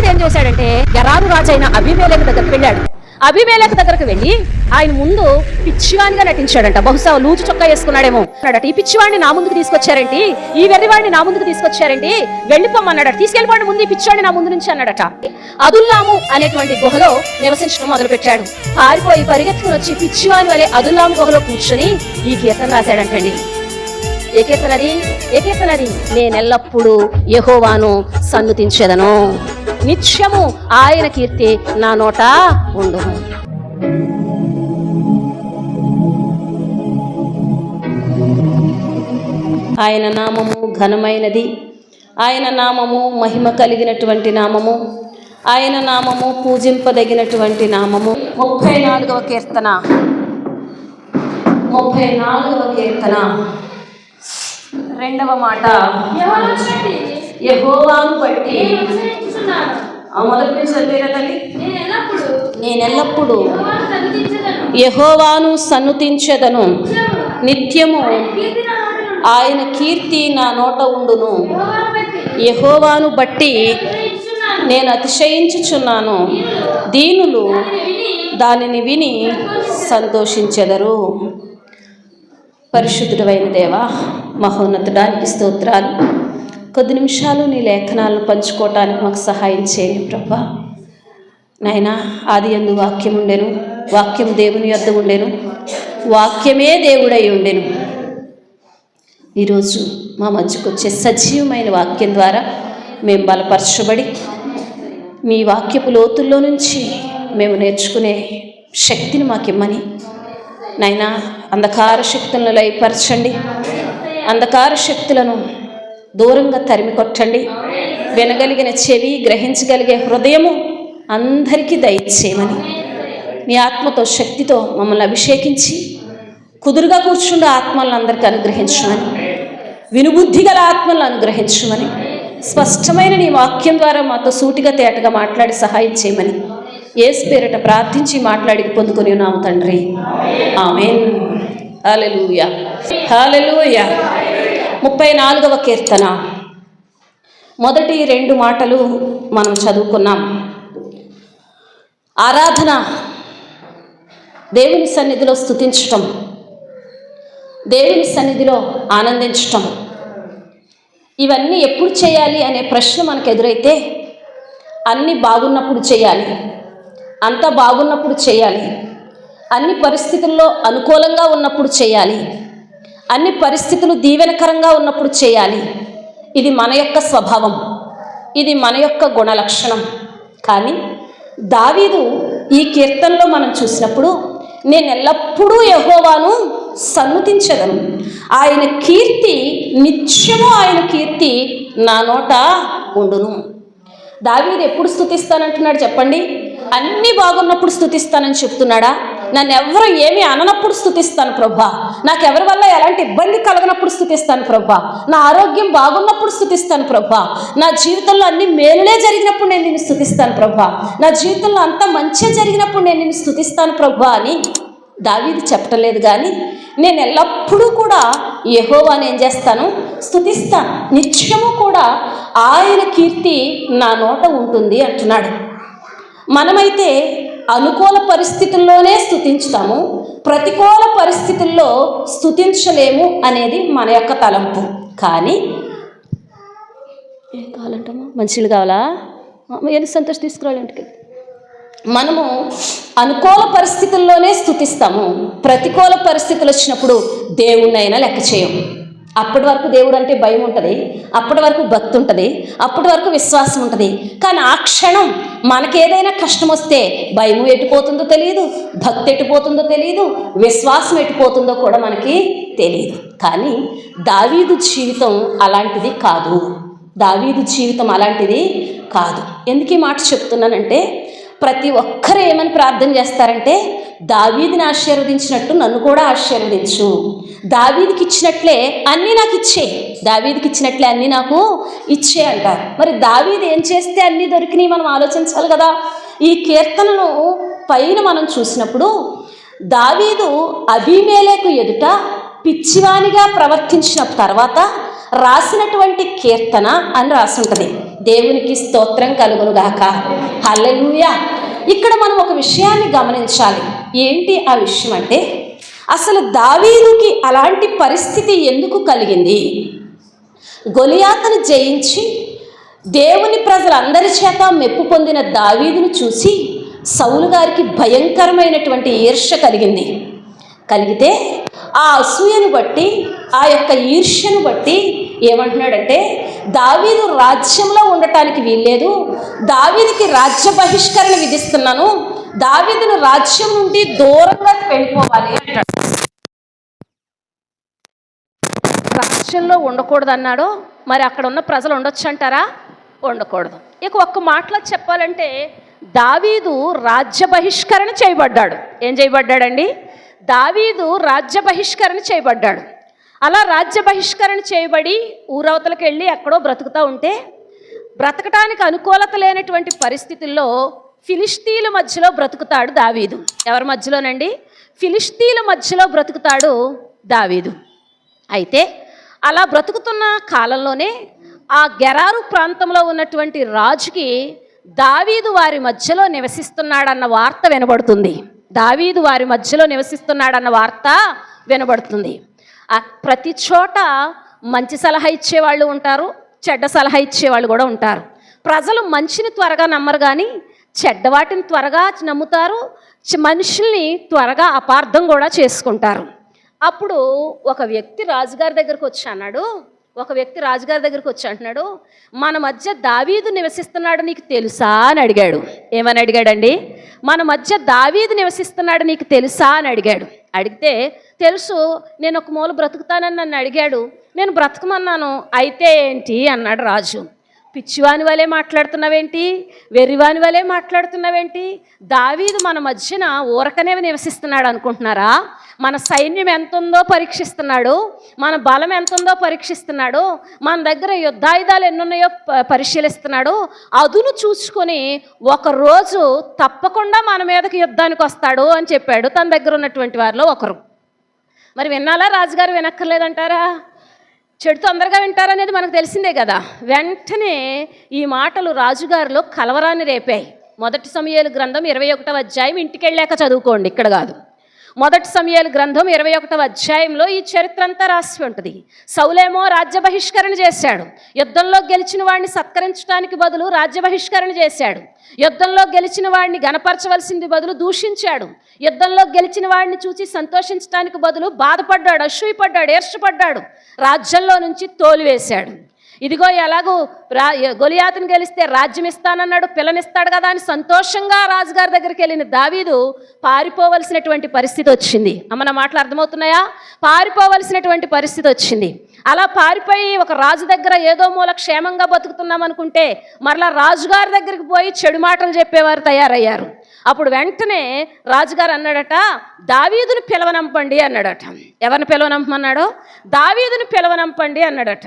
దావీద్ ఏం చేశాడంటే గరారు రాజైన అభిమేలకు దగ్గరికి వెళ్ళాడు. అభిమేలకు దగ్గరకు వెళ్ళి ఆయన ముందు పిచ్చివాణిగా నటించాడంట. బహుశా లూజు చొక్కా వేసుకున్నాడేమో అన్నాడట. ఈ పిచ్చివాడిని నా ముందుకు తీసుకొచ్చారేంటి? ఈ వెర్రివాడిని నా ముందుకు తీసుకొచ్చారేంటి? వెళ్ళిపోమన్నాడట తీసుకెళ్ళిపోండి ముందు ఈ పిచ్చివాడిని నా ముందు నుంచి అన్నాడట. అదుల్లాము అనేటువంటి గుహలో నివసించడం మొదలుపెట్టాడు. పారిపోయి పరిగెత్తుకుని వచ్చి పిచ్చివాణి వలె అదుల్లాము గుహలో కూర్చొని ఈ గీతం రాశాడంటండి. ఎకెసలది ఎకెసలది నేనెల్లప్పుడూ యహోవాను సన్నుతించెదను. నిత్యము ఆయన కీర్తి నా నోట ఉండును. ఆయన నామము ఘనమైనది. ఆయన నామము మహిమ కలిగినటువంటి నామము. ఆయన నామము పూజింపదగినటువంటి నామము. ముప్పై నాలుగవ కీర్తన. ముప్పై నాలుగవ కీర్తన. రెండవ మాట. యెహోవాను బట్టి. ఆ మొదటి నుంచి చదివేరా తల్లి? నేనెల్లప్పుడు యెహోవాను సన్నుతించెదను. నిత్యము. ఆయన కీర్తి నా నోట ఉండును. యెహోవాను బట్టి. నేను అతిశయించుచున్నాను. దీనులు. దానిని విని సంతోషించెదరు. పరిశుద్ధుడైన దేవా మహోన్నతుడానికి స్తోత్రాలు. కొద్ది నిమిషాలు నీ లేఖనాలను పంచుకోవటానికి మాకు సహాయం చేయండి ప్రభా. నాయనా ఆది ఎందు వాక్యం ఉండెను వాక్యం దేవుని యొద్ద ఉండెను వాక్యమే దేవుడై ఉండెను. ఈరోజు మా మధ్యకు వచ్చే సజీవమైన వాక్యం ద్వారా మేము బలపరచబడి మీ వాక్యపు లోతుల్లో నుంచి మేము నేర్చుకునే శక్తిని మాకిమ్మని నైనా అంధకార శక్తులను లయపరచండి. అంధకార శక్తులను దూరంగా తరిమి కొట్టండి. వినగలిగిన చెవి గ్రహించగలిగే హృదయము అందరికీ దయచేయమని. మీ ఆత్మతో శక్తితో మమ్మల్ని అభిషేకించి కుదురుగా కూర్చుండే ఆత్మలను అందరికీ అనుగ్రహించమని వినుబుద్ధి గల ఆత్మలను అనుగ్రహించమని స్పష్టమైన నీ వాక్యం ద్వారా మాతో సూటిగా తేటగా మాట్లాడి సహాయం చేయమని. ఏసు పేరిట ప్రార్థించి మాట్లాడి పొందుకొని ఉన్నాము తండ్రి. ఆమె హాలెలూయా హాలెలూయా ముప్పై నాలుగవ కీర్తన. మొదటి రెండు మాటలు మనం చదువుకున్నాం. ఆరాధన. దేవుని సన్నిధిలో స్తుతించటం. దేవుని సన్నిధిలో ఆనందించటం. ఇవన్నీ ఎప్పుడు చేయాలి అనే ప్రశ్న మనకు ఎదురైతే అన్నీ బాగున్నప్పుడు చేయాలి. అంతా బాగున్నప్పుడు చేయాలి. అన్ని పరిస్థితుల్లో అనుకూలంగా ఉన్నప్పుడు చేయాలి. అన్ని పరిస్థితులు దీవెనకరంగా ఉన్నప్పుడు చేయాలి. ఇది మన యొక్క స్వభావం. ఇది మన యొక్క గుణలక్షణం. కానీ దావీదు ఈ కీర్తనలో మనం చూసినప్పుడు నేను ఎల్లప్పుడూ యహోవాను సన్నుతించదను. ఆయన కీర్తి నిత్యము ఆయన కీర్తి నా నోట ఉండును. దావీది ఎప్పుడు స్థుతిస్తానంటున్నాడు చెప్పండి? అన్నీ బాగున్నప్పుడు స్థుతిస్తానని చెప్తున్నాడా? నన్ను ఎవరు ఏమీ అననప్పుడు స్థుతిస్తాను ప్రభా. నాకు ఎవరి వల్ల ఎలాంటి ఇబ్బంది కలగనప్పుడు స్థుతిస్తాను ప్రభా. నా ఆరోగ్యం బాగున్నప్పుడు స్థుతిస్తాను ప్రభా. నా జీవితంలో అన్ని మేలులే జరిగినప్పుడు నేను నిన్ను స్థుతిస్తాను ప్రభా. నా జీవితంలో అంతా మంచి జరిగినప్పుడు నేను నిన్ను స్థుతిస్తాను ప్రభా అని దావీది చెప్పటం లేదు కానీ నేను ఎల్లప్పుడూ కూడా యహోవాని ఏం చేస్తాను? స్థుతిస్తాను నిత్యము కూడా ఆయన కీర్తి నా నోట ఉంటుంది అంటున్నాడు. మనమైతే అనుకూల పరిస్థితుల్లోనే స్థుతించుతాము ప్రతికూల పరిస్థితుల్లో స్థుతించలేము అనేది మన యొక్క తలంపు. కానీ ఏం కావాలంటమ్మా? మంచిలు కావాలా? ఏది సంతోషం తీసుకురావాలి ఇంటికి. మనము అనుకూల పరిస్థితుల్లోనే స్థుతిస్తాము ప్రతికూల పరిస్థితులు వచ్చినప్పుడు దేవుణ్ణైనా లెక్క చేయము అప్పటి వరకు దేవుడు అంటే భయం ఉంటుంది అప్పటి వరకు భక్తి ఉంటుంది అప్పటి వరకు విశ్వాసం ఉంటుంది కానీ ఆ క్షణం మనకేదైనా కష్టం వస్తే భయం ఎటుపోతుందో తెలియదు భక్తి ఎటుపోతుందో తెలియదు విశ్వాసం ఎటుపోతుందో కూడా మనకి తెలియదు కానీ దావీదు జీవితం అలాంటిది కాదు. దావీదు జీవితం అలాంటిది కాదు. ఎందుకు ఈ మాట చెప్తున్నానంటే ప్రతి ఒక్కరు ఏమని ప్రార్థన చేస్తారంటే దావీదిని ఆశీర్వదించినట్టు నన్ను కూడా ఆశీర్వదించు. దావీదికి ఇచ్చినట్లే అన్నీ నాకు ఇచ్చే. దావీదికి ఇచ్చినట్లే అన్నీ నాకు ఇచ్చే అంటారు. మరి దావీది ఏం చేస్తే అన్నీ దొరికినాయి మనం ఆలోచించాలి కదా. ఈ కీర్తనను పైన మనం చూసినప్పుడు దావీదు అభిమేలకు ఎదుట పిచ్చివానిగా ప్రవర్తించిన తర్వాత రాసినటువంటి కీర్తన అని రాసుంటుంది. దేవునికి స్తోత్రం కలుగునుగాక. హల్లెలూయా. ఇక్కడ మనం ఒక విషయాన్ని గమనించాలి. ఏంటి ఆ విషయం అంటే అసలు దావీదుకి అలాంటి పరిస్థితి ఎందుకు కలిగింది? గొలియాతను జయించి దేవుని ప్రజలందరి చేత మెప్పు పొందిన దావీదును చూసి సౌలు గారికి భయంకరమైనటువంటి ఈర్ష్య కలిగింది. కలిగితే ఆ అసూయను బట్టి ఆ యొక్క ఈర్ష్యను బట్టి ఏమంటున్నాడంటే దావీదు రాజ్యంలో ఉండటానికి వీల్లేదు. దావీదికి రాజ్య బహిష్కరణ విధిస్తున్నాను. దావీదును రాజ్యం నుండి దూరంగా వెళ్ళిపోవాలి. అంటాడు రాజ్యంలో ఉండకూడదు అన్నాడు మరి అక్కడ ఉన్న ప్రజలు ఉండొచ్చు అంటారా? ఉండకూడదు. ఇక ఒక్క మాటలో చెప్పాలంటే దావీదు రాజ్య బహిష్కరణ చేయబడ్డాడు. ఏం చేయబడ్డాడండి? దావీదు రాజ్య బహిష్కరణ చేయబడ్డాడు. అలా రాజ్య బహిష్కరణ చేయబడి ఊరవతలకు వెళ్ళి ఎక్కడో బ్రతుకుతూ ఉంటే బ్రతకటానికి అనుకూలత లేనటువంటి పరిస్థితుల్లో ఫిలిస్తీన్ల మధ్యలో బ్రతుకుతాడు దావీదు. ఎవరి మధ్యలోనండి? ఫిలిస్తీన్ల మధ్యలో బ్రతుకుతాడు దావీదు. అయితే అలా బ్రతుకుతున్న కాలంలోనే ఆ గెరారు ప్రాంతంలో ఉన్నటువంటి రాజుకి దావీదు వారి మధ్యలో నివసిస్తున్నాడన్న వార్త వినబడుతుంది. దావీదు వారి మధ్యలో నివసిస్తున్నాడన్న వార్త వినబడుతుంది. ప్రతి చోట మంచి సలహా ఇచ్చేవాళ్ళు ఉంటారు చెడ్డ సలహా ఇచ్చేవాళ్ళు కూడా ఉంటారు. ప్రజలు మంచిని త్వరగా నమ్మరు కానీ చెడ్డ వాటిని త్వరగా నమ్ముతారు మనుషుల్ని త్వరగా అపార్థం కూడా చేసుకుంటారు. అప్పుడు ఒక వ్యక్తి రాజుగారి దగ్గరకు వచ్చి అన్నాడు ఒక వ్యక్తి రాజుగారి దగ్గరకు వచ్చి అంటున్నాడు మన మధ్య దావీదు నివసిస్తున్నాడు నీకు తెలుసా? అని అడిగాడు. ఏమని అడిగాడండి? మన మధ్య దావీదు నివసిస్తున్నాడు నీకు తెలుసా? అని అడిగాడు. అడిగితే తెలుసు నేను ఒక మూల బ్రతుకుతానని నన్ను అడిగాడు. నేను బ్రతకమన్నాను. అయితే ఏంటి? అన్నాడు రాజు. పిచ్చివాని వలె మాట్లాడుతున్నావేంటి? వెర్రివాని వలె మాట్లాడుతున్నావేంటి? దావీదు మన మధ్యన ఊరకనే నివసిస్తున్నాడు అనుకుంటున్నారా? మన సైన్యం ఎంత ఉందో పరీక్షిస్తున్నాడు? మన బలం ఎంత ఉందో పరీక్షిస్తున్నాడు? మన దగ్గర యుద్ధాయుధాలు ఎన్నున్నాయో ప- పరిశీలిస్తున్నాడు? అదును చూసుకొని ఒక రోజు తప్పకుండా మన మీదకి యుద్ధానికి వస్తాడు అని చెప్పాడు తన దగ్గర ఉన్నటువంటి వారిలో ఒకరు. మరి విన్నాలా రాజుగారు వినక్కర్లేదంటారా? చెడు తొందరగా వింటారనేది మనకు తెలిసిందే కదా. వెంటనే ఈ మాటలు రాజుగారిలో కలవరాన్ని రేపాయి. మొదటి సమయాలు గ్రంథం ఇరవై ఒకటవ అధ్యాయం ఇంటికి వెళ్ళాక చదువుకోండి ఇక్కడ కాదు. మొదటి సమయాలు గ్రంథం ఇరవై ఒకటవ అధ్యాయంలో ఈ చరిత్ర అంతా రాసి ఉంటుంది. సౌలేమో రాజ్య బహిష్కరణ చేశాడు. యుద్ధంలో గెలిచిన వాడిని సత్కరించడానికి బదులు రాజ్య బహిష్కరణ చేశాడు. యుద్ధంలో గెలిచిన వాడిని గనపరచవలసింది బదులు దూషించాడు. యుద్ధంలో గెలిచిన వాడిని చూసి సంతోషించడానికి బదులు బాధపడ్డాడు అసూయపడ్డాడు ఏర్షపడ్డాడు రాజ్యంలో నుంచి తోలివేశాడు ఇదిగో ఎలాగూ రా గొలియాతను గెలిస్తే రాజ్యం ఇస్తానన్నాడు పిల్లనిస్తాడు కదా అని సంతోషంగా రాజుగారి దగ్గరికి వెళ్ళిన దావీదు పారిపోవలసినటువంటి పరిస్థితి వచ్చింది. అమ్మ నా మాటలు అర్థమవుతున్నాయా? పారిపోవలసినటువంటి పరిస్థితి వచ్చింది. అలా పారిపోయి ఒక రాజు దగ్గర ఏదో మూల క్షేమంగా బతుకుతున్నాం అనుకుంటే మరలా రాజుగారి దగ్గరికి పోయి చెడు మాటలు చెప్పేవారు తయారయ్యారు. అప్పుడు వెంటనే రాజుగారు అన్నాడట దావీదును పిలవనంపండి అన్నాడట. ఎవరిని పిలవనంపమన్నాడో? దావీదును పిలవనంపండి అన్నాడట.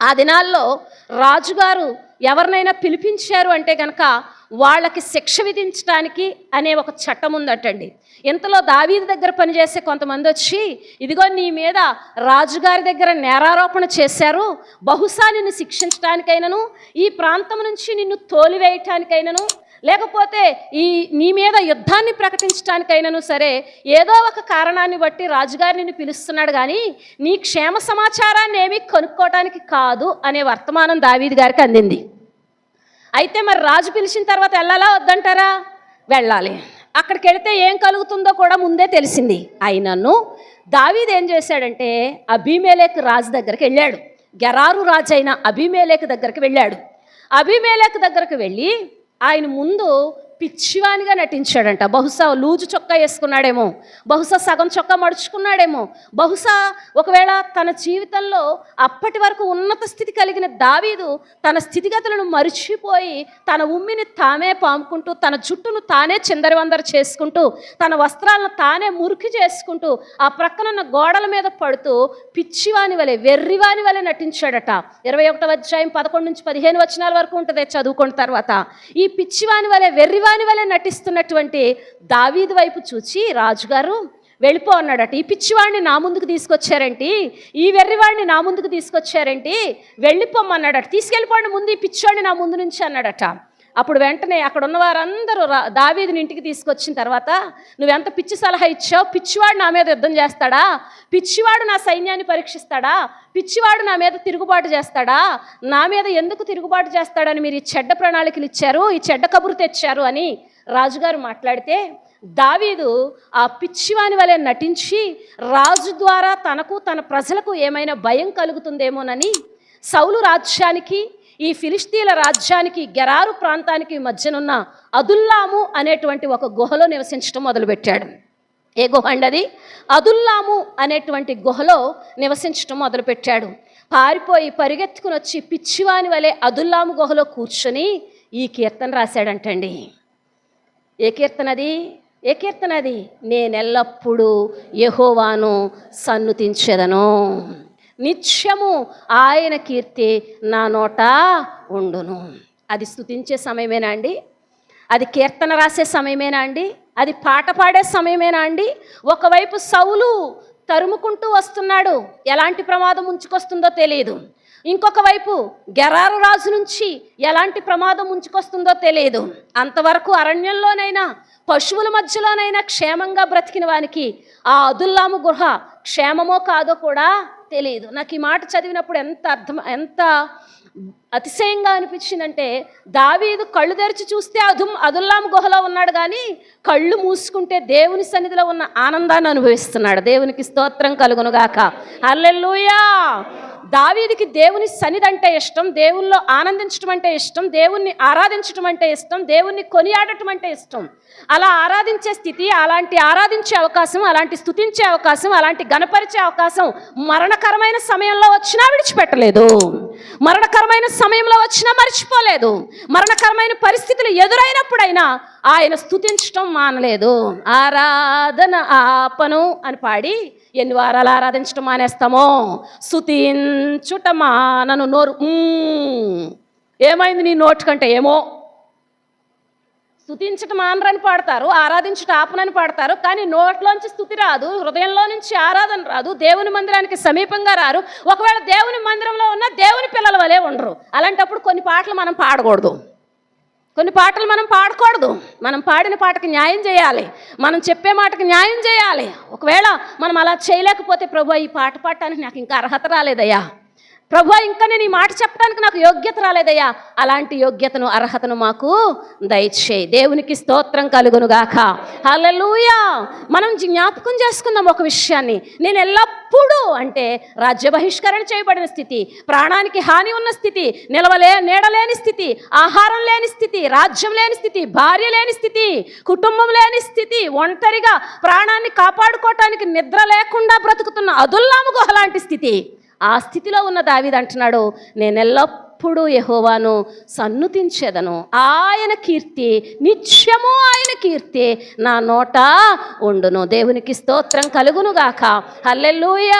ఆ దినాల్లో రాజుగారు ఎవరినైనా పిలిపించారు అంటే కనుక వాళ్ళకి శిక్ష విధించడానికి అనే ఒక చట్టం ఉందటండి. ఇంతలో దావీది దగ్గర పనిచేసే కొంతమంది వచ్చి ఇదిగో నీ మీద రాజుగారి దగ్గర నేరారోపణ చేశారు బహుశా నిన్ను శిక్షించడానికైనను ఈ ప్రాంతం నుంచి నిన్ను తోలివేయటానికైనను లేకపోతే ఈ నీ మీద యుద్ధాన్ని ప్రకటించడానికైనాను సరే ఏదో ఒక కారణాన్ని బట్టి రాజుగారిని పిలుస్తున్నాడు కానీ నీ క్షేమ సమాచారాన్ని ఏమీ కనుక్కోవటానికి కాదు అనే వర్తమానం దావీది గారికి అందింది. అయితే మరి రాజు పిలిచిన తర్వాత వెళ్ళాలా వద్దంటారా? వెళ్ళాలి. అక్కడికి వెళితే ఏం కలుగుతుందో కూడా ముందే తెలిసింది. అయినను దావీది ఏం చేశాడంటే అభిమేలేక్ రాజు దగ్గరికి వెళ్ళాడు. గెరారు రాజు అయిన దగ్గరికి వెళ్ళాడు. అభిమేలేక్ దగ్గరకు వెళ్ళి ఆయన ముందు పిచ్చివానిగా నటించాడంట. బహుశా లూజు చొక్కా వేసుకున్నాడేమో. బహుశా సగం చొక్కా మడుచుకున్నాడేమో. బహుశా ఒకవేళ తన జీవితంలో అప్పటి వరకు ఉన్నత స్థితి కలిగిన దావీదు తన స్థితిగతులను మరిచిపోయి తన ఉమ్మిని తానే పాముకుంటూ తన జుట్టును తానే చిందరవందర చేసుకుంటూ తన వస్త్రాలను తానే మురికి చేసుకుంటూ ఆ ప్రక్కనున్న గోడల మీద పడుతూ పిచ్చివాని వలె వెర్రివాని వలె నటించాడట. ఇరవై ఒకటో అధ్యాయం పదకొండు నుంచి పదిహేను వచనాల వరకు ఉంటుంది. చదువుకున్న తర్వాత. ఈ పిచ్చివాని వలె వెర్రివాని వలె నటిస్తున్నటువంటి దావీదు వైపు చూచి రాజుగారు వెళ్ళిపో అన్నాడట. ఈ పిచ్చివాడిని నా ముందుకు తీసుకొచ్చారంటి? ఈ వెర్రివాడిని నా ముందుకు తీసుకొచ్చారంటి? వెళ్ళిపోమన్నాడట తీసుకెళ్ళిపోండి ముందు ఈ పిచ్చివాడిని నా ముందు నుంచి అన్నాడట. అప్పుడు వెంటనే అక్కడ ఉన్న వారందరూ రా దావీదిని ఇంటికి తీసుకొచ్చిన తర్వాత నువ్వెంత పిచ్చి సలహా ఇచ్చావు? పిచ్చివాడు నా మీద యుద్ధం చేస్తాడా? పిచ్చివాడు నా సైన్యాన్ని పరీక్షిస్తాడా? పిచ్చివాడు నా మీద తిరుగుబాటు చేస్తాడా? నా మీద ఎందుకు తిరుగుబాటు చేస్తాడని మీరు ఈ చెడ్డ ప్రణాళికలు ఇచ్చారు? ఈ చెడ్డ కబురు తెచ్చారు? అని రాజుగారు మాట్లాడితే దావీదు ఆ పిచ్చివాని వలె నటించి రాజు ద్వారా తనకు తన ప్రజలకు ఏమైనా భయం కలుగుతుందేమోనని సౌలు రాజ్యానికి ఈ ఫిలిస్తీన్ల రాజ్యానికి గెరారు ప్రాంతానికి మధ్యనున్న అదుల్లాము అనేటువంటి ఒక గుహలో నివసించడం మొదలుపెట్టాడు. ఏ గుహ అండి అది? అదుల్లాము అనేటువంటి గుహలో నివసించడం మొదలుపెట్టాడు. పారిపోయి పరిగెత్తుకుని వచ్చి పిచ్చివాని వలె అదుల్లాము గుహలో కూర్చొని ఈ కీర్తన రాశాడంటండి. ఏ కీర్తన అది? ఏ కీర్తన అది? నేనెల్లప్పుడూ యహోవాను సన్నుతించెదను. నిత్యము ఆయన కీర్తి నా నోట ఉండును. అది స్తుతించే సమయమేనా అండి? అది కీర్తన రాసే సమయమేనా అండి? అది పాట పాడే సమయమేనా అండి? ఒకవైపు సౌలు తరుముకుంటూ వస్తున్నాడు. ఎలాంటి ప్రమాదం ఉంచుకొస్తుందో తెలియదు ఇంకొక వైపు గెరారు రాజు నుంచి ఎలాంటి ప్రమాదం ఉంచుకొస్తుందో తెలియదు అంతవరకు అరణ్యంలోనైనా పశువుల మధ్యలోనైనా క్షేమంగా బ్రతికిన వానికి ఆ అదుల్లాము గుహ క్షేమమో కాదో కూడా తెలియదు. నాకు ఈ మాట చదివినప్పుడు ఎంత అర్థం ఎంత అతిశయంగా అనిపించిందంటే దావీదు కళ్ళు తెరిచి చూస్తే అదుం అదుల్లాం గుహలో ఉన్నాడు కానీ కళ్ళు మూసుకుంటే దేవుని సన్నిధిలో ఉన్న ఆనందాన్ని అనుభవిస్తున్నాడు. దేవునికి స్తోత్రం కలుగునుగాక అల్లెల్లుయా దావీదికి దేవుని సన్నిధి అంటే ఇష్టం దేవుల్లో ఆనందించడం అంటే ఇష్టం దేవుణ్ణి ఆరాధించడం అంటే ఇష్టం దేవుణ్ణి కొనియాడటం అంటే ఇష్టం. అలా ఆరాధించే స్థితి అలాంటి ఆరాధించే అవకాశం అలాంటి స్థుతించే అవకాశం అలాంటి గణపరిచే అవకాశం మరణకరమైన సమయంలో వచ్చినా విడిచిపెట్టలేదు. మరణకరమైన సమయంలో వచ్చినా మర్చిపోలేదు. మరణకరమైన పరిస్థితులు ఎదురైనప్పుడైనా ఆయన స్తుతించడం మానలేదు. ఆరాధన ఆపను అని పాడి ఎన్ని వారాలు ఆరాధించడం మానేస్తామో? స్తుతించుట నన్ను నోరు. ఏమైంది నీ నోటి కంటే ఏమో? స్థుతించటం ఆనరని పాడతారు ఆరాధించట ఆపనని పాడతారు కానీ నోట్లోంచి స్థుతి రాదు హృదయంలో నుంచి ఆరాధన రాదు దేవుని మందిరానికి సమీపంగా రారు. ఒకవేళ దేవుని మందిరంలో ఉన్న దేవుని పిల్లల వలె ఉండరు. అలాంటప్పుడు కొన్ని పాటలు మనం పాడకూడదు. కొన్ని పాటలు మనం పాడకూడదు. మనం పాడిన పాటకి న్యాయం చేయాలి. మనం చెప్పే మాటకి న్యాయం చేయాలి. ఒకవేళ మనం అలా చేయలేకపోతే ప్రభు ఈ పాట పాడటానికి నాకు ఇంకా అర్హత రాలేదయ్యా. ప్రభు ఇంకా నేను ఈ మాట చెప్పడానికి నాకు యోగ్యత రాలేదయ్యా. అలాంటి యోగ్యతను అర్హతను మాకు దయచేయి. దేవునికి స్తోత్రం కలుగును గాక మనం జ్ఞాపకం చేసుకుందాం ఒక విషయాన్ని. నేను ఎల్లప్పుడూ అంటే రాజ్య బహిష్కరణ చేయబడిన స్థితి ప్రాణానికి హాని ఉన్న స్థితి నిలవలే నీడలేని స్థితి ఆహారం లేని స్థితి రాజ్యం లేని స్థితి భార్య లేని స్థితి కుటుంబం లేని స్థితి ఒంటరిగా ప్రాణాన్ని కాపాడుకోవటానికి నిద్ర లేకుండా బ్రతుకుతున్న అదుల్లాము గుహ లాంటి స్థితి. ఆ స్థితిలో ఉన్న దావీదు అంటున్నాడు నేను ఎల్లప్పుడూ యెహోవాను సన్నుతించేదను. ఆయన కీర్తి నిత్యము ఆయన కీర్తి నా నోట ఉండును. దేవునికి స్తోత్రం కలుగునుగాక అల్లెల్లూయ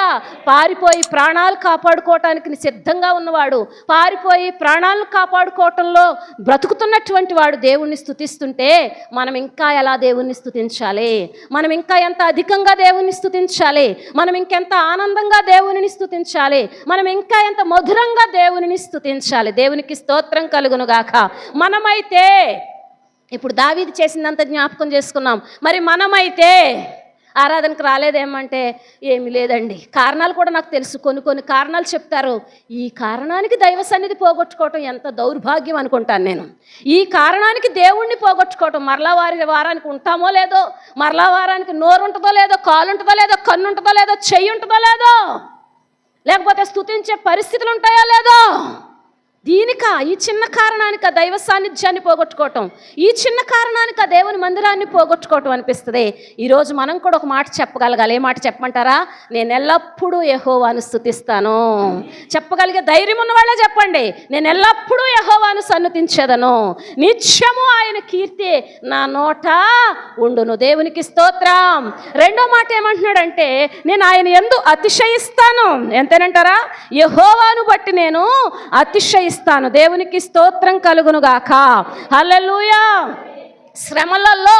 పారిపోయి ప్రాణాలు కాపాడుకోవటానికి సిద్ధంగా ఉన్నవాడు పారిపోయి ప్రాణాలను కాపాడుకోవటంలో బ్రతుకుతున్నటువంటి వాడు దేవుణ్ణి స్థుతిస్తుంటే మనం ఇంకా ఎలా దేవుణ్ణి స్థుతించాలి మనం ఇంకా ఎంత అధికంగా దేవుణ్ణి స్థుతించాలి మనం ఇంకెంత ఆనందంగా దేవునిని స్తుతించాలి? మనం ఇంకా ఎంత మధురంగా దేవునిని స్తుతించాలి దేవునికి స్తోత్రం కలుగును గాక మనమైతే ఇప్పుడు దావీది చేసిందంత జ్ఞాపకం చేసుకున్నాం. మరి మనమైతే ఆరాధనకు రాలేదేమంటే ఏమి లేదండి. కారణాలు కూడా నాకు తెలుసు. కొన్ని కొన్ని కారణాలు చెప్తారు. ఈ కారణానికి దైవ సన్నిధి పోగొట్టుకోవటం ఎంత దౌర్భాగ్యం అనుకుంటాను నేను. ఈ కారణానికి దేవుణ్ణి పోగొట్టుకోవటం మరలా వారి వారానికి ఉంటామో లేదో మరలా వారానికి నోరు ఉంటుందో లేదో కాలు ఉంటుందో లేదో కన్ను ఉంటుందో లేదో చెయ్యి ఉంటుందో లేదో లేకపోతే స్తుతించే పరిస్థితులు ఉంటాయో లేదో దీనిక ఈ చిన్న కారణానికి ఆ దైవ సాన్నిధ్యాన్ని పోగొట్టుకోవటం? ఈ చిన్న కారణానికి ఆ దేవుని మందిరాన్ని పోగొట్టుకోవటం అనిపిస్తుంది? ఈరోజు మనం కూడా ఒక మాట చెప్పగలగాలి. ఏ మాట చెప్పమంటారా? నేను ఎల్లప్పుడూ యహోవాను స్థుతిస్తాను చెప్పగలిగే ధైర్యం ఉన్న వాళ్ళే చెప్పండి. నేను ఎల్లప్పుడూ యహోవాను సన్నుతించేదను. నిత్యము ఆయన కీర్తి నా నోట ఉండును. దేవునికి స్తోత్రం. రెండో మాట ఏమంటున్నాడంటే నేను ఆయన ఎందు అతిశయిస్తాను. ఎంతేనంటారా? యహోవాను బట్టి నేను అతిశయిస్తాను. దేవునికి స్తోత్రం కలుగును గాక హల్లెలూయా. శ్రమలలో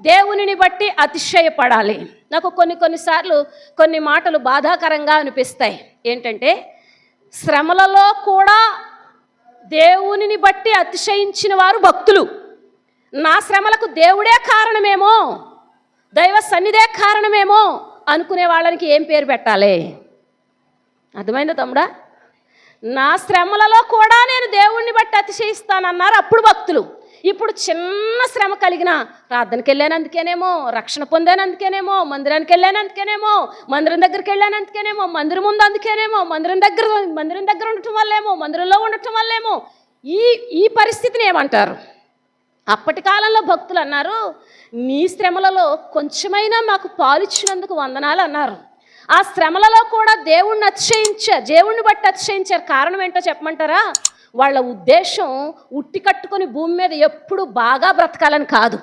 దేవునిని బట్టి అతిశయపడాలి. నాకు కొన్ని కొన్నిసార్లు కొన్ని మాటలు బాధాకరంగా అనిపిస్తాయి. ఏంటంటే శ్రమలలో కూడా దేవునిని బట్టి అతిశయించిన వారు భక్తులు. నా శ్రమలకు దేవుడే కారణమేమో? దైవ సన్నిధే కారణమేమో? అనుకునే వాళ్ళనికి ఏం పేరు పెట్టాలి? అర్థమైందా తమ్ముడా? నా శ్రమలలో కూడా నేను దేవుణ్ణి బట్టి అతిశయిస్తానన్నారు అప్పుడు భక్తులు. ఇప్పుడు చిన్న శ్రమ కలిగిన ప్రార్థనకి వెళ్ళానందుకేనేమో రక్షణ పొందానందుకేనేమో మందిరానికి వెళ్ళానందుకేనేమో మందిరం దగ్గరికి వెళ్ళానందుకేనేమో మందిరం ముందు అందుకేనేమో మందిరం దగ్గర మందిరం దగ్గర ఉండటం వల్లేమో మందిరంలో ఉండటం వల్లేమో ఈ ఈ పరిస్థితిని ఏమంటారు? అప్పటి కాలంలో భక్తులు అన్నారు నీ శ్రమలలో కొంచెమైనా మాకు పాలిచ్చినందుకు వందనాలు అన్నారు. ఆ శ్రమలలో కూడా దేవుణ్ణి అతిశయించారు దేవుణ్ణి బట్టి అతిశయించారు. కారణం ఏంటో చెప్పమంటారా? వాళ్ళ ఉద్దేశం ఉట్టి కట్టుకొని భూమి మీద ఎప్పుడు బాగా బ్రతకాలని కాదు.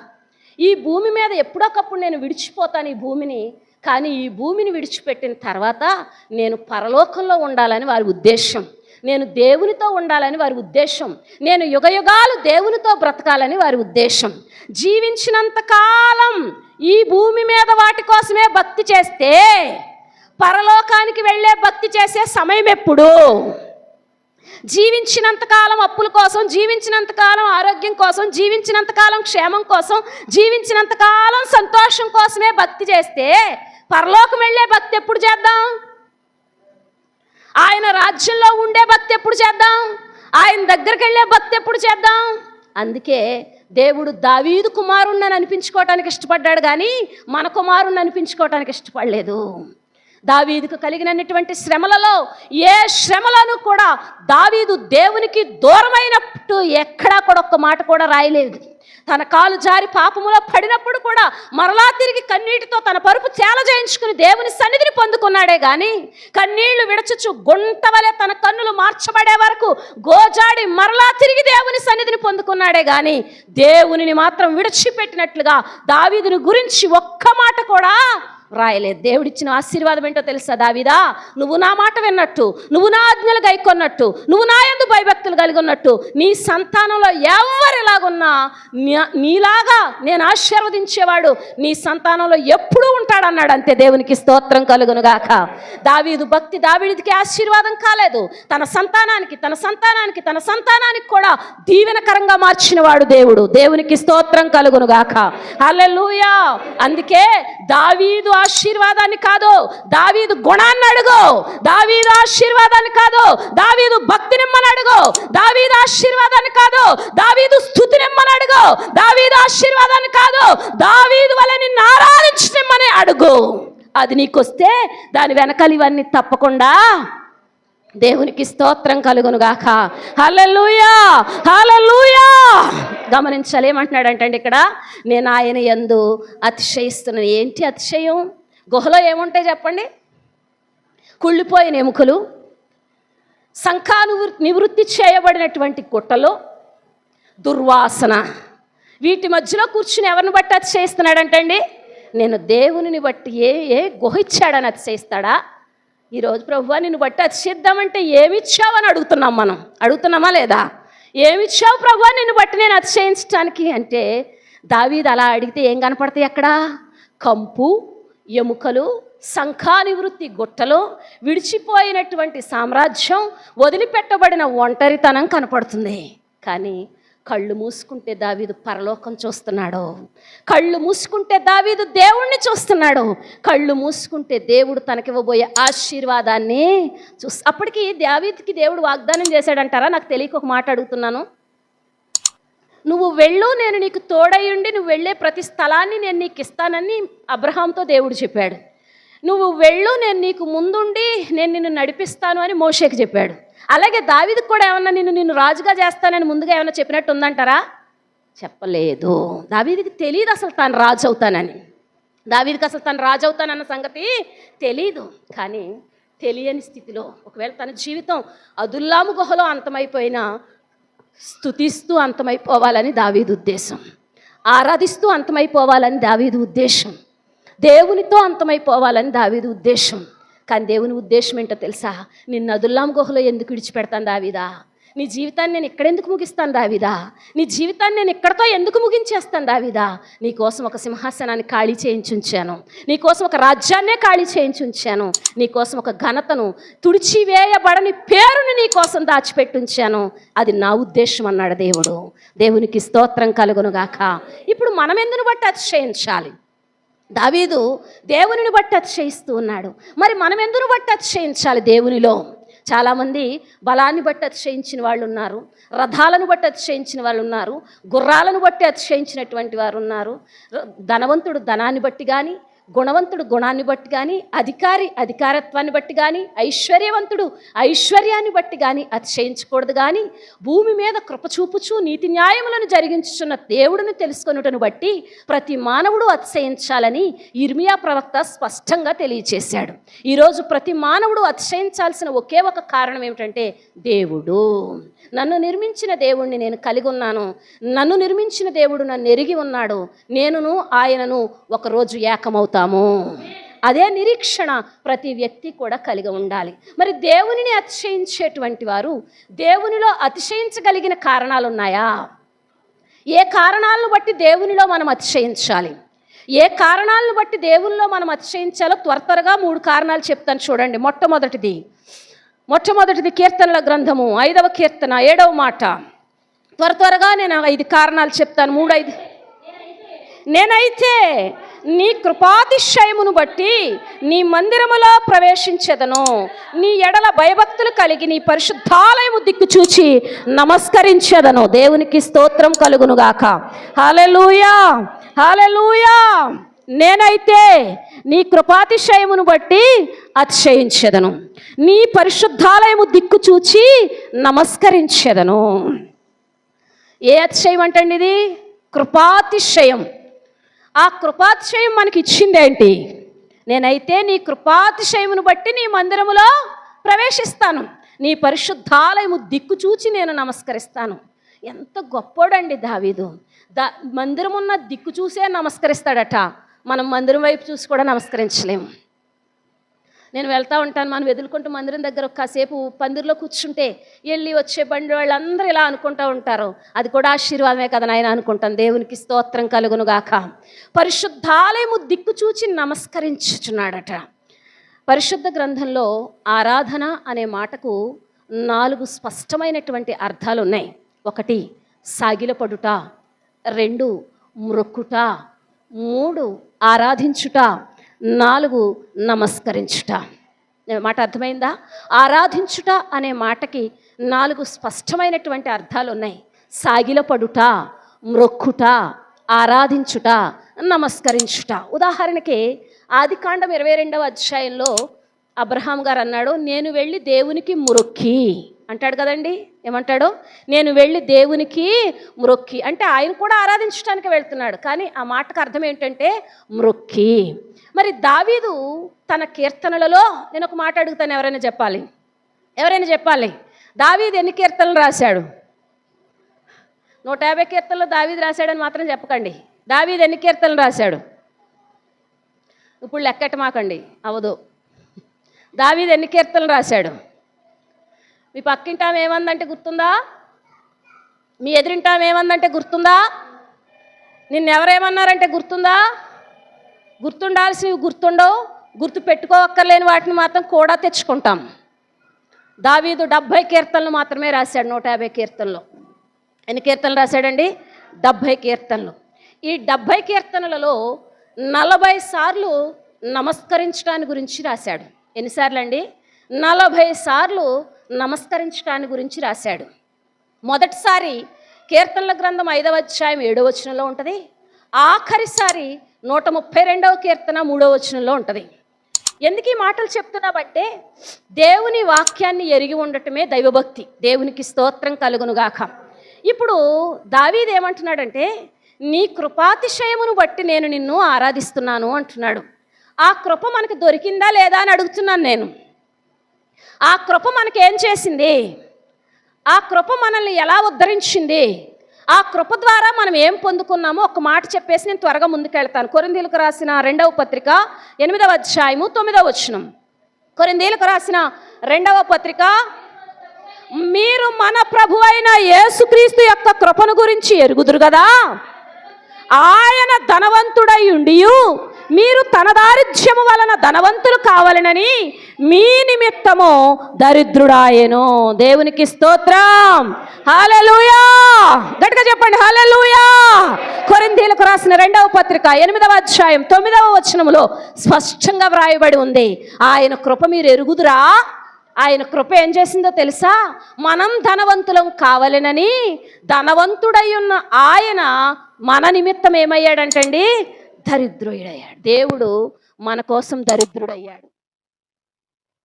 ఈ భూమి మీద ఎప్పుడొకప్పుడు నేను విడిచిపోతాను ఈ భూమిని కానీ ఈ భూమిని విడిచిపెట్టిన తర్వాత నేను పరలోకంలో ఉండాలని వారి ఉద్దేశం. నేను దేవునితో ఉండాలని వారి ఉద్దేశం. నేను యుగయుగాలు దేవునితో బ్రతకాలని వారి ఉద్దేశం. జీవించినంత కాలం ఈ భూమి మీద వాటి కోసమే భక్తి చేస్తే పరలోకానికి వెళ్ళే భక్తి చేసే సమయం ఎప్పుడు? జీవించినంతకాలం అప్పుల కోసం జీవించినంతకాలం ఆరోగ్యం కోసం జీవించినంతకాలం క్షేమం కోసం జీవించినంతకాలం సంతోషం కోసమే భక్తి చేస్తే పరలోకం వెళ్ళే భక్తి ఎప్పుడు చేద్దాం? ఆయన రాజ్యంలో ఉండే భక్తి ఎప్పుడు చేద్దాం? ఆయన దగ్గరికి వెళ్ళే భక్తి ఎప్పుడు చేద్దాం? అందుకే దేవుడు దావీదు కుమారుణ్ణని అనిపించుకోవటానికి ఇష్టపడ్డాడు కానీ మన కుమారుణ్ణి అనిపించుకోవటానికి ఇష్టపడలేదు. దావీదుకు కలిగినటువంటి శ్రమలలో ఏ శ్రమలను కూడా దావీదు దేవునికి దూరమైనట్టు ఎక్కడా కూడా ఒక్క మాట కూడా రాయలేదు. తన కాలు జారి పాపములో పడినప్పుడు కూడా మరలా తిరిగి కన్నీటితో తన పరుపు చేల చేయించుకుని దేవుని సన్నిధిని పొందుకున్నాడే గాని కన్నీళ్ళు విడచుచు గుంట వలె తన కన్నులు మార్చబడే వరకు గోజాడి మరలా తిరిగి దేవుని సన్నిధిని పొందుకున్నాడే గాని దేవునిని మాత్రం విడిచిపెట్టినట్లుగా దావీదుని గురించి ఒక్క మాట కూడా రాయలేదు దేవుడిచ్చిన ఆశీర్వాదం ఏంటో తెలుసా దావిదా? నువ్వు నా మాట విన్నట్టు నువ్వు నా ఆజ్ఞలు గైకొన్నట్టు నువ్వు నా ఎందు భయభక్తులు కలిగి ఉన్నట్టు నీ సంతానంలో ఎవరిలాగున్నా నీ- నీలాగా నేను ఆశీర్వదించేవాడు నీ సంతానంలో ఎప్పుడూ ఉంటాడన్నాడు అంతే దేవునికి స్తోత్రం కలుగునుగాక. దావీదు భక్తి దావీడికి ఆశీర్వాదం కాలేదు. తన సంతానానికి తన సంతానానికి తన సంతానానికి కూడా దీవెనకరంగా మార్చినవాడు దేవుడు. దేవునికి స్తోత్రం కలుగునుగాక. అల్లెలుయా అందుకే దావీదు ఆశీర్వాదాన్ని కాదు దావీదు గుణాన్ని అడుగు. దావీదు ఆశీర్వాదాన్ని కాదు దావీదు భక్తి నిమ్మని అడుగు. దావీదు ఆశీర్వాదాన్ని కాదు దావీదు స్థుతి నిమ్మని అడుగు. దావీదు ఆశీర్వాదాన్ని కాదు దావీదు వల్ల నిన్ను ఆరాధించనిమ్మని అడుగు. అది నీకొస్తే దాని వెనకాల ఇవన్నీ తప్పకుండా దేవునికి స్తోత్రం కలుగును గాక హలలుయా హల్లెలూయా! గమనించాలి ఏమంటున్నాడంటే ఇక్కడ. నేను ఆయన యందు అతిశయిస్తున్నాను. ఏంటి అతిశయం? గుహలో ఏముంటాయి చెప్పండి? కుళ్ళిపోయిన ఎముకలు సంఖానువృ నివృత్తి చేయబడినటువంటి గుట్టలు దుర్వాసన. వీటి మధ్యలో కూర్చుని ఎవరిని బట్టి అతిశయిస్తున్నాడంటండి? నేను దేవునిని బట్టి ఏ ఏ గుహ ఇచ్చాడని అతిశయిస్తాడా? ఈరోజు ప్రభువా నిన్ను బట్టి అతిశయిద్దామంటే ఏమి అని అడుగుతున్నాం మనం. అడుగుతున్నామా లేదా? ఏమి ఇచ్చావు నిన్ను బట్టి నేను అతిశయించడానికి అంటే దావీది అలా అడిగితే ఏం కనపడతాయి అక్కడ? కంపు ఎముకలు సంఖానివృత్తి గుట్టలు విడిచిపోయినటువంటి సామ్రాజ్యం వదిలిపెట్టబడిన ఒంటరితనం కనపడుతుంది. కానీ కళ్ళు మూసుకుంటే దావీదు పరలోకం చూస్తున్నాడు. కళ్ళు మూసుకుంటే దావీదు దేవుణ్ణి చూస్తున్నాడు. కళ్ళు మూసుకుంటే దేవుడు తనకివ్వబోయే ఆశీర్వాదాన్ని చూస్ అప్పటికి దావీదికి దేవుడు వాగ్దానం చేశాడంటారా? నాకు తెలియక ఒక మాట అడుగుతున్నాను. నువ్వు వెళ్ళు నేను నీకు తోడయుండి నువ్వు వెళ్ళే ప్రతి స్థలాన్ని నేను నీకు ఇస్తానని అబ్రహాంతో దేవుడు చెప్పాడు. నువ్వు వెళ్ళు నేను నీకు ముందుండి నేను నిన్ను నడిపిస్తాను అని మోషేకి చెప్పాడు. అలాగే దావీదుకు కూడా ఏమన్నా నిన్ను నిన్ను రాజుగా చేస్తానని ముందుగా ఏమైనా చెప్పినట్టు ఉందంటారా? చెప్పలేదు. దావీదికి తెలియదు అసలు తాను రాజు అవుతానని దావీదికి అసలు తను రాజు అవుతానన్న సంగతి తెలీదు. కానీ తెలియని స్థితిలో ఒకవేళ తన జీవితం అదుల్లాము గుహలో అంతమైపోయినా స్థుతిస్తూ అంతమైపోవాలని దావీదు ఉద్దేశం. ఆరాధిస్తూ అంతమైపోవాలని దావీదు ఉద్దేశం. దేవునితో అంతమైపోవాలని దావీదు ఉద్దేశం. కానీ దేవుని ఉద్దేశం ఏంటో తెలుసా? నిన్ను అదుల్లాం గుహలో ఎందుకు విడిచిపెడతాను దావిదా? నీ జీవితాన్ని నేను ఇక్కడెందుకు ముగిస్తాను దావిదా? నీ జీవితాన్ని నేను ఇక్కడతో ఎందుకు ముగించేస్తాను దావిదా? నీ కోసం ఒక సింహాసనాన్ని ఖాళీ చేయించుంచాను. నీ కోసం ఒక రాజ్యాన్నే ఖాళీ చేయించుంచాను. నీ కోసం ఒక ఘనతను తుడిచివేయబడని పేరుని నీ కోసం దాచిపెట్టుంచాను. అది నా ఉద్దేశం అన్నాడు దేవుడు. దేవునికి స్తోత్రం కలుగునుగాక. ఇప్పుడు మనం ఎందును బట్టి అతిశయించాలి? దావీదు దేవునిని బట్టి అతిశయిస్తూ ఉన్నాడు. మరి మనం ఎందును బట్టి అతిశయించాలి దేవునిలో? చాలామంది బలాన్ని బట్టి అతిశయించిన వాళ్ళు ఉన్నారు రథాలను బట్టి అతిశయించిన వాళ్ళు ఉన్నారు గుర్రాలను బట్టి అతిశయించినటువంటి వారు ఉన్నారు ధనవంతుడు ధనాన్ని బట్టి కానీ గుణవంతుడు గుణాన్ని బట్టి కానీ అధికారి అధికారత్వాన్ని బట్టి కానీ ఐశ్వర్యవంతుడు ఐశ్వర్యాన్ని బట్టి కానీ అతిశయించకూడదు కానీ భూమి మీద కృపచూపుచూ నీతి న్యాయములను జరిగించుచున్న దేవుడిని తెలుసుకొనుటను బట్టి ప్రతి మానవుడు అతిశయించాలని ఇర్మియా ప్రవక్త స్పష్టంగా తెలియచేశాడు. ఈరోజు ప్రతి మానవుడు అతిశయించాల్సిన ఒకే ఒక కారణం ఏమిటంటే దేవుడు. నన్ను నిర్మించిన దేవుణ్ణి నేను కలిగి ఉన్నాను. నన్ను నిర్మించిన దేవుడు నన్ను ఎరిగి ఉన్నాడు. నేనును ఆయనను ఒకరోజు అవుతాము అదే నిరీక్షణ ప్రతి వ్యక్తి కూడా కలిగి ఉండాలి. మరి దేవునిని అతిశయించేటువంటి వారు దేవునిలో అతిశయించగలిగిన కారణాలు ఉన్నాయా? ఏ కారణాలను బట్టి దేవునిలో మనం అతిశయించాలి? ఏ కారణాలను బట్టి దేవునిలో మనం అతిశయించాలో త్వర త్వరగా మూడు కారణాలు చెప్తాను చూడండి. మొట్టమొదటిది మొట్టమొదటిది కీర్తనల గ్రంథము ఐదవ కీర్తన ఏడవ మాట. త్వర త్వరగా నేను ఐదు కారణాలు చెప్తాను. మూడు ఐదు. నేనైతే నీ కృపాతిశయమును బట్టి నీ మందిరములో ప్రవేశించెదను. నీ ఎడల భయభక్తులు కలిగి నీ పరిశుద్ధాలయము దిక్కు చూచి నమస్కరించెదను. దేవునికి స్తోత్రం కలుగునుగాక. హాలెలూయా హాలెలూయా నేనైతే నీ కృపాతిశయమును బట్టి అతిశయించెదను. నీ పరిశుద్ధాలయము దిక్కు చూచి నమస్కరించెదను. ఏ అతిశయం అంటండి ఇది కృపాతిశయం. ఆ కృపాతిశయం మనకి ఇచ్చిందేంటి నేనైతే నీ కృపాతిశయమును బట్టి నీ మందిరములో ప్రవేశిస్తాను. నీ పరిశుద్ధాలయము దిక్కు చూచి నేను నమస్కరిస్తాను. ఎంత గొప్పోడండి దావీదు. దా మందిరం ఉన్న దిక్కు చూసే నమస్కరిస్తాడట. మనం మందిరం వైపు చూసి కూడా నమస్కరించలేము. నేను వెళ్తూ ఉంటాను మనం వెతులుకుంటూ మందిరం దగ్గర కాసేపు పందిరిలో కూర్చుంటే వెళ్ళి వచ్చే బండి వాళ్ళందరూ ఇలా అనుకుంటూ ఉంటారు. అది కూడా ఆశీర్వాదమే కదా నాయన అనుకుంటాను. దేవునికి స్తోత్రం కలుగును గాక. పరిశుద్ధాలయము దిక్కు చూచి నమస్కరించుచున్నాడట. పరిశుద్ధ గ్రంథంలో ఆరాధన అనే మాటకు నాలుగు స్పష్టమైనటువంటి అర్థాలు ఉన్నాయి. ఒకటి సాగిలపడుట. రెండు మ్రొక్కుట మూడు ఆరాధించుట. నాలుగు నమస్కరించుట. మాట అర్థమైందా? ఆరాధించుట అనే మాటకి నాలుగు స్పష్టమైనటువంటి అర్థాలు ఉన్నాయి. సాగిలపడుట మ్రొక్కుట ఆరాధించుట నమస్కరించుట. ఉదాహరణకి ఆదికాండం ఇరవై రెండవ అధ్యాయంలో అబ్రహాం గారు అన్నాడు నేను వెళ్ళి దేవునికి మ్రొక్కి. అంటాడు కదండి? ఏమంటాడు? నేను వెళ్ళి దేవునికి మ్రొక్కి. అంటే ఆయన కూడా ఆరాధించడానికి వెళ్తున్నాడు. కానీ ఆ మాటకు అర్థం ఏంటంటే మ్రొక్కి. మరి దావీదు తన కీర్తనలలో నేను ఒక మాట అడుగుతాను ఎవరైనా చెప్పాలి? ఎవరైనా చెప్పాలి? దావీదు ఎన్ని కీర్తనలు రాశాడు? నూట యాభై కీర్తనలు దావీది రాశాడని మాత్రం చెప్పకండి. దావీది ఎన్ని కీర్తనలు రాశాడు? ఇప్పుడు లెక్కట మాకండి అవదు. దావీది ఎన్ని కీర్తనలు రాశాడు? మీ పక్కింటాం ఏమందంటే గుర్తుందా? మీ ఎదురింటాం ఏమందంటే గుర్తుందా? నిన్నెవరేమన్నారంటే గుర్తుందా? గుర్తుండాల్సినవి గుర్తుండవు గుర్తు పెట్టుకోవక్కర్లేని వాటిని మాత్రం కూడా తెచ్చుకుంటాం. దావీదు డెబ్భై కీర్తనలు మాత్రమే రాశాడు నూట యాభై కీర్తనలు. ఎన్ని కీర్తనలు రాశాడండి? డెబ్భై కీర్తనలు. ఈ డెబ్భై కీర్తనలలో నలభై సార్లు నమస్కరించడాని గురించి రాశాడు. ఎన్నిసార్లు అండి నలభై సార్లు నమస్కరించడాన్ని గురించి రాశాడు. మొదటిసారి కీర్తనల గ్రంథం ఐదవ అధ్యాయం ఏడవ వచనంలో ఉంటుంది. ఆఖరిసారి నూట ముప్పై రెండవ కీర్తన మూడవ వచనంలో ఉంటుంది. ఎందుకు ఈ మాటలు చెప్తున్నామంటే దేవుని వాక్యాన్ని ఎరిగి ఉండటమే దైవభక్తి. దేవునికి స్తోత్రం కలుగునుగాక. ఇప్పుడు దావీద్ ఏమంటున్నాడంటే నీ కృపాతిశయమును బట్టి నేను నిన్ను ఆరాధిస్తున్నాను అంటున్నాడు. ఆ కృప మనకు దొరికిందా లేదా అని అడుగుతున్నాను నేను. ఆ కృప మనకేం చేసింది? ఆ కృప మనల్ని ఎలా ఉద్ధరించింది? ఆ కృప ద్వారా మనం ఏం పొందుకున్నామో ఒక మాట చెప్పేసి నేను త్వరగా ముందుకెళ్తాను. కొరిందీలకు రాసిన రెండవ పత్రిక ఎనిమిదవ అధ్యాయము తొమ్మిదవ వచనం. కొరిందీలకు రాసిన రెండవ పత్రిక మీరు మన ప్రభు అయిన యేసుక్రీస్తు యొక్క కృపను గురించి ఎరుగుదురు కదా ఆయన ధనవంతుడై ఉండియు మీరు తన దారిద్ర్యము వలన ధనవంతులు కావాలనని మీ నిమిత్తము దరిద్రుడాయను. దేవునికి స్తోత్రం. హాలలుయా గట్టిగా చెప్పండి హాలలుయా కొరిందీలకు రాసిన రెండవ పత్రిక ఎనిమిదవ అధ్యాయం తొమ్మిదవ వచనములో స్పష్టంగా వ్రాయబడి ఉంది. ఆయన కృప మీరు ఎరుగుదురా? ఆయన కృప ఏం చేసిందో తెలుసా? మనం ధనవంతులం కావాలనని ధనవంతుడై ఉన్న ఆయన మన నిమిత్తం ఏమయ్యాడంటండి? దరిద్రుడయ్యాడు. దేవుడు మన కోసం దరిద్రుడయ్యాడు.